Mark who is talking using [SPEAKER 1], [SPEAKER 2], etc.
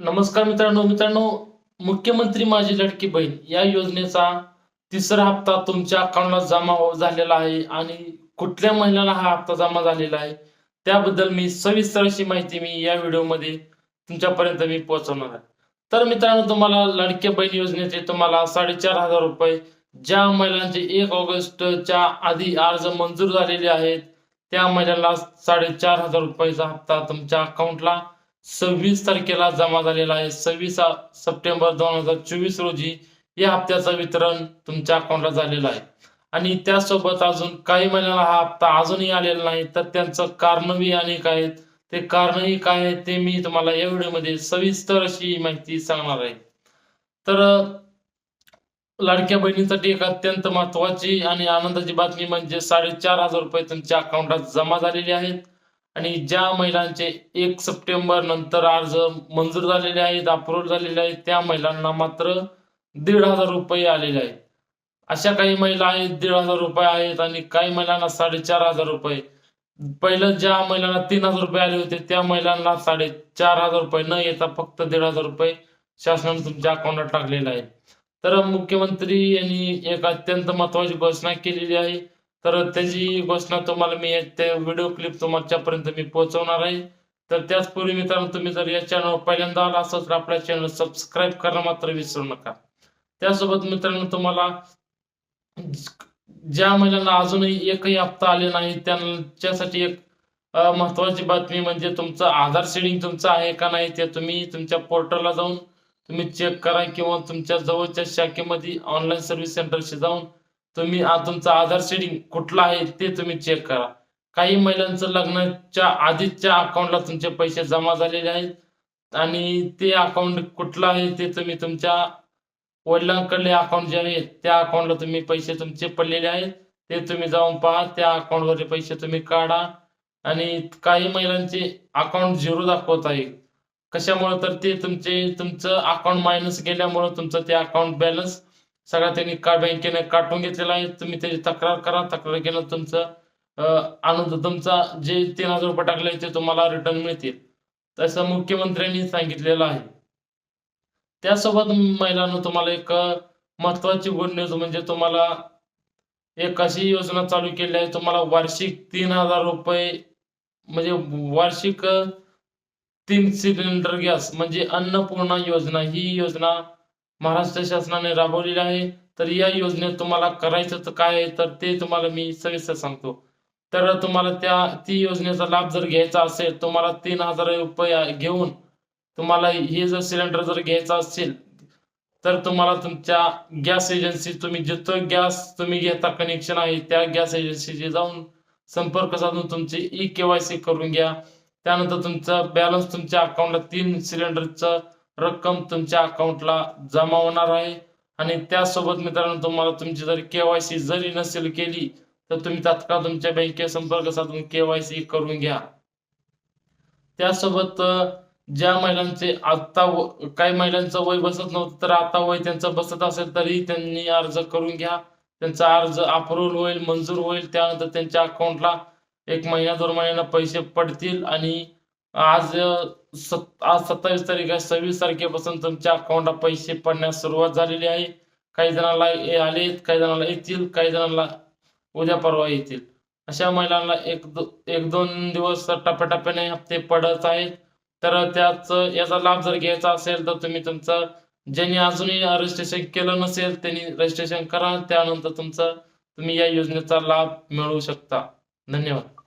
[SPEAKER 1] नमस्कार मित्रांनो मित्रांनो मुख्यमंत्री माझी लडकी बहीण या योजनेचा तिसरा हप्ता तुमच्या अकाउंटला जमा हो- झालेला आहे आणि कुठल्या महिन्याला हा हप्ता जमा झालेला आहे त्याबद्दल मी सविस्तर अशी माहिती मी या व्हिडिओमध्ये तुमच्यापर्यंत मी पोहोचवणार आहे. तर मित्रांनो तुम्हाला लाडक्या बहीण योजनेचे तुम्हाला साडेचार हजार रुपये ज्या महिलांचे एक ऑगस्टच्या आधी अर्ज मंजूर झालेले आहेत त्या महिलांना साडेचार हजार रुपयाचा हप्ता तुमच्या अकाउंटला सव्वीस तारखेला जमा झालेला आहे. सव्वीस सप्टेंबर दोन हजार चोवीस रोजी या हप्त्याचं वितरण तुमच्या अकाउंटला झालेलं आहे. आणि त्यासोबत अजून काही महिन्याला हा हप्ता अजूनही आलेला नाही तर त्यांचं कारणही अनेक आहेत. ते कारणही काय आहे ते मी तुम्हाला या व्हिडिओमध्ये सविस्तर अशी माहिती सांगणार आहे. तर लाडक्या बहिणींसाठी एक अत्यंत महत्वाची आणि आनंदाची बातमी म्हणजे साडेचार हजार रुपये तुमच्या अकाउंटात जमा झालेले आहेत. आणि ज्या महिलांचे एक सप्टेंबर नंतर अर्ज मंजूर झालेले आहेत अप्रूव्ह झालेले आहेत त्या महिलांना मात्र दीड हजार रुपये आलेले आहेत. अशा काही महिला आहेत दीड हजार रुपये आहेत आणि काही महिलांना साडेचार हजार रुपये. पहिलं ज्या महिलांना तीन हजार रुपये आले होते त्या महिलांना साडेचार हजार रुपये न येता फक्त दीड हजार रुपये शासनाने तुमच्या अकाउंटात टाकलेला आहे तर मुख्यमंत्री यांनी एक अत्यंत महत्वाची घोषणा केलेली आहे. तर त्याची घोषणा तुम्हाला मी ते व्हिडिओ क्लिप तुमच्यापर्यंत मी पोहोचवणार आहे. तर त्याचपूर्वी मित्रांनो तुम्ही जर या चॅनल पहिल्यांदा आला असाल तर आपल्या चॅनल सबस्क्राईब करणं मात्र विसरू नका. त्यासोबत मित्रांनो तुम्हाला ज्या महिलांना अजूनही एकही हप्ता आले नाही त्यांच्यासाठी एक महत्वाची बातमी म्हणजे तुमचं आधार शेडिंग तुमचं आहे का नाही ते तुम्ही तुमच्या पोर्टलला जाऊन तुम्ही चेक करा किंवा तुमच्या जवळच्या शाखेमध्ये ऑनलाईन सर्व्हिस सेंटरशी जाऊन तुम्ही तुमचा आधार शेडिंग कुठलं आहे ते तुम्ही चेक करा. काही महिलांचं लग्नाच्या आधीच्या अकाउंटला तुमचे पैसे जमा झालेले आहेत आणि ते अकाउंट कुठलं आहे ते तुम्ही तुमच्या वडिलांकडले अकाउंट जे आहे त्या अकाउंटला तुम्ही पैसे तुमचे पडलेले आहेत ते तुम्ही जाऊन पहा त्या अकाउंटवरचे पैसे तुम्ही काढा. आणि काही महिलांचे अकाउंट झिरो दाखवत आहे. कशामुळे तर ते तुमचे तुमचं अकाउंट मायनस गेल्यामुळे तुमचं ते अकाउंट बॅलन्स सगळा त्यांनी का बँकेने काटून घेतलेला आहे? तुम्ही त्याची तक्रार करा. तक्रार केलं तुमचं अं, तुमचा. जे तीन हजार रुपये टाकले ते तुम्हाला रिटर्न मिळतील. तसं मुख्यमंत्र्यांनी सांगितलेलं आहे. त्यासोबत महिलांना तुम्हाला एक महत्वाची गुड न्यूज म्हणजे तुम्हाला एक अशी योजना चालू केली आहे. तुम्हाला वार्षिक तीन हजार रुपये म्हणजे वार्षिक तीन सिलेंडर गॅस म्हणजे अन्नपूर्णा योजना. ही योजना महाराष्ट्र शासनाने राबवलेली आहे. तर या योजनेत तुम्हाला करायचं तर काय आहे? तर ते तुम्हाला मी सविस्तर सांगतो. तर तुम्हाला त्या ती योजनेचा लाभ जर घ्यायचा असेल तुम्हाला तीन हजार रुपये घेऊन तुम्हाला हे जर सिलेंडर जर घ्यायचा असेल तर तुम्हाला तुमच्या गॅस एजन्सी तुम्ही जिथं गॅस तुम्ही घेता कनेक्शन आहे त्या गॅस एजन्सीशी जाऊन संपर्क साधून तुमची ई केवायसी करून घ्या. त्यानंतर तुमचा बॅलन्स तुमच्या अकाउंटला तीन सिलेंडरचं रक्कम तुमच्या अकाउंटला जमा होणार आहे. आणि त्यासोबत मित्रांनो तुम्हाला तुमची जर केवायसी जरी नसेल केली तर तुम्ही तात्काळ तुमच्या बँकेत संपर्क साधून केवायसी करून घ्या. त्यासोबत ज्या महिलांचे आता काही महिलांचं वय बसत नव्हतं तर आता वय त्यांचं बसत असेल तरी त्यांनी अर्ज करून घ्या. त्यांचा अर्ज अप्रूव्हल होईल मंजूर होईल. त्यानंतर त्यांच्या अकाउंटला एक महिना दोन महिन्याला पैसे पडतील आणि आज सत आज सत्तावीस तारीख आहे. सव्वीस तारखेपासून तुमच्या अकाउंटला पैसे पडण्यास सुरुवात झालेली आहे. काही जणांना आले काही जणांना येतील काही जणांना उद्या परवा येतील. अशा महिलांना एक दो एक दोन दिवस टप्प्याटप्प्याने हप्ते पडत आहेत. तर त्याच याचा लाभ जर घ्यायचा असेल तर तुम्ही तुमचं ज्यांनी अजूनही रजिस्ट्रेशन केलं नसेल त्यांनी रजिस्ट्रेशन करा. त्यानंतर तुमचं तुम्ही या योजनेचा लाभ मिळवू शकता. धन्यवाद.